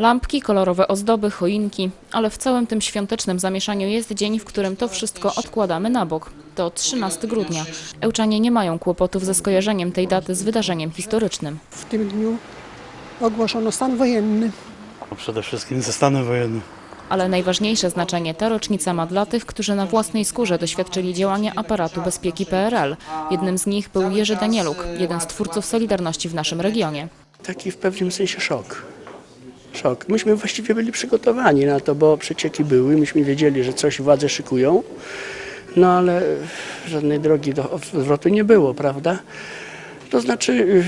Lampki, kolorowe ozdoby, choinki, ale w całym tym świątecznym zamieszaniu jest dzień, w którym to wszystko odkładamy na bok. To 13 grudnia. Ełczanie nie mają kłopotów ze skojarzeniem tej daty z wydarzeniem historycznym. W tym dniu ogłoszono stan wojenny. Przede wszystkim ze stanem wojennym. Ale najważniejsze znaczenie ta rocznica ma dla tych, którzy na własnej skórze doświadczyli działania aparatu bezpieki PRL. Jednym z nich był Jerzy Danieluk, jeden z twórców Solidarności w naszym regionie. taki w pewnym sensie szok. Szok. Myśmy właściwie byli przygotowani na to, bo przecieki były, myśmy wiedzieli, że coś władze szykują, no ale żadnej drogi do odwrotu nie było, prawda? To znaczy, y,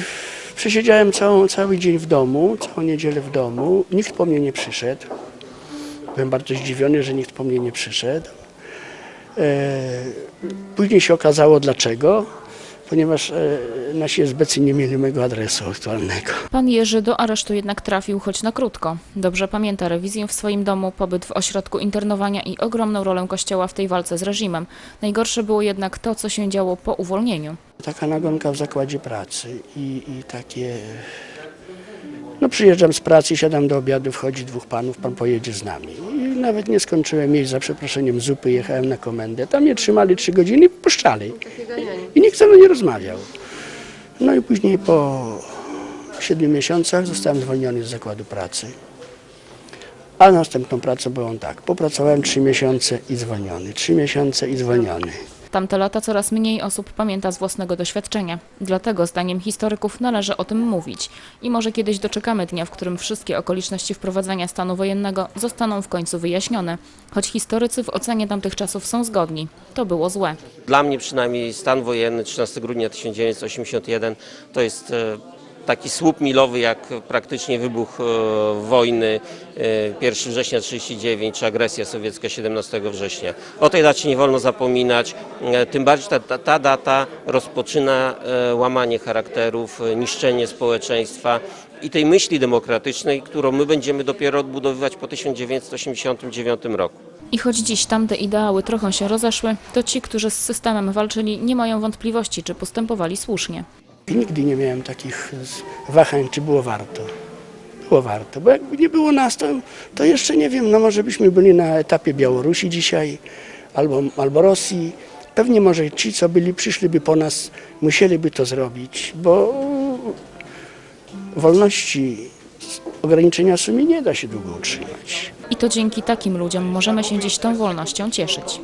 przesiedziałem całą, cały dzień w domu, całą niedzielę w domu, nikt po mnie nie przyszedł. Byłem bardzo zdziwiony, że nikt po mnie nie przyszedł. E, Później się okazało dlaczego, ponieważ e, nasi esbecy nie mieli mojego adresu aktualnego. Pan Jerzy do aresztu jednak trafił, choć na krótko. Dobrze pamięta rewizję w swoim domu, pobyt w ośrodku internowania i ogromną rolę Kościoła w tej walce z reżimem. Najgorsze było jednak to, co się działo po uwolnieniu. Taka nagonka w zakładzie pracy i, i takie... No przyjeżdżam z pracy, siadam do obiadu, wchodzi dwóch panów, pan pojedzie z nami. Nawet nie skończyłem jeść za przeproszeniem zupy, jechałem na komendę. Tam mnie trzymali trzy godziny i puszczali. I nikt ze mną nie rozmawiał. No i później po siedmiu miesiącach zostałem zwolniony z zakładu pracy. A następną pracą byłam tak. Popracowałem trzy miesiące i zwolniony. Trzy miesiące i zwolniony. Tamte lata coraz mniej osób pamięta z własnego doświadczenia. Dlatego, zdaniem historyków, należy o tym mówić. I może kiedyś doczekamy dnia, w którym wszystkie okoliczności wprowadzenia stanu wojennego zostaną w końcu wyjaśnione. Choć historycy w ocenie tamtych czasów są zgodni. To było złe. Dla mnie przynajmniej stan wojenny 13 grudnia 1981 to jest e, taki słup milowy jak praktycznie wybuch e, wojny e, 1 września 1939 czy agresja sowiecka 17 września. O tej dacie nie wolno zapominać, e, tym bardziej ta, ta, ta data rozpoczyna e, łamanie charakterów, e, niszczenie społeczeństwa i tej myśli demokratycznej, którą my będziemy dopiero odbudowywać po 1989 roku. I choć dziś tamte ideały trochę się rozeszły, to ci, którzy z systemem walczyli, nie mają wątpliwości, czy postępowali słusznie. I nigdy nie miałem takich wahań, czy było warto. Było warto, bo jakby nie było nas, to, to jeszcze nie wiem, no może byśmy byli na etapie Białorusi dzisiaj, albo, albo Rosji. Pewnie może ci, co byli, przyszliby po nas, musieliby to zrobić, bo wolności, ograniczenia sumienia nie da się długo utrzymać. I to dzięki takim ludziom możemy się dziś tą wolnością cieszyć.